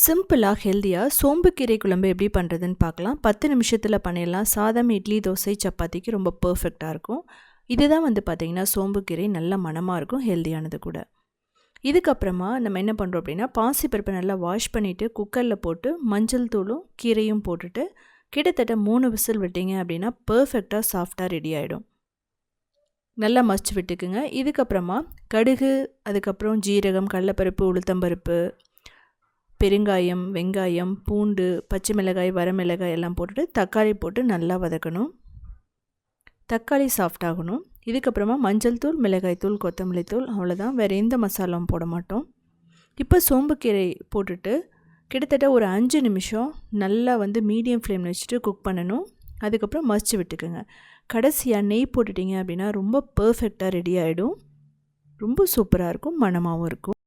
சிம்பிளாக ஹெல்த்தியாக சோம்புக்கீரை குழம்பு எப்படி பண்ணுறதுன்னு பார்க்கலாம். பத்து நிமிஷத்தில் பண்ணிடலாம். சாதம் இட்லி தோசை சப்பாத்திக்கு ரொம்ப பர்ஃபெக்டாக இருக்கும். இதுதான் வந்து பார்த்திங்கன்னா சோம்புக்கீரை நல்ல மணமாக இருக்கும் ஹெல்த்தியானது கூட. இதுக்கப்புறமா நம்ம என்ன பண்ணுறோம் அப்படின்னா பாசி பருப்பை நல்லா வாஷ் பண்ணிவிட்டு குக்கரில் போட்டு மஞ்சள் தூளும் கீரையும் போட்டுட்டு கிட்டத்தட்ட மூணு விசில் விட்டீங்க அப்படின்னா பர்ஃபெக்டாக சாஃப்டாக ரெடி ஆகிடும் நல்லா மசிச்சு விட்டுக்குங்க. இதுக்கப்புறமா கடுகு அதுக்கப்புறம் ஜீரகம் கடலப்பருப்பு உளுத்தம்பருப்பு பெருங்காயம் வெங்காயம் பூண்டு பச்சை மிளகாய் வரமிளகாய் எல்லாம் போட்டுட்டு தக்காளி போட்டு நல்லா வதக்கணும். தக்காளி சாஃப்ட் ஆகணும். இதுக்கப்புறமா மஞ்சள் தூள் மிளகாய் தூள் கொத்தமல்லி தூள் அவ்வளோதான் வேறு எந்த மசாலாவும் போட மாட்டோம். இப்போ சோம்புக்கீரை போட்டுட்டு கிட்டத்தட்ட ஒரு அஞ்சு நிமிஷம் நல்லா வந்து மீடியம் ஃப்ளேமில் வச்சுட்டு குக் பண்ணணும். அதுக்கப்புறம் மசிச்சு விட்டுக்குங்க. கடைசியாக நெய் போட்டுட்டிங்க அப்படின்னா ரொம்ப பர்ஃபெக்டாக ரெடி ஆகிடும் ரொம்ப சூப்பராக இருக்கும். மணமாகவும் இருக்கும்.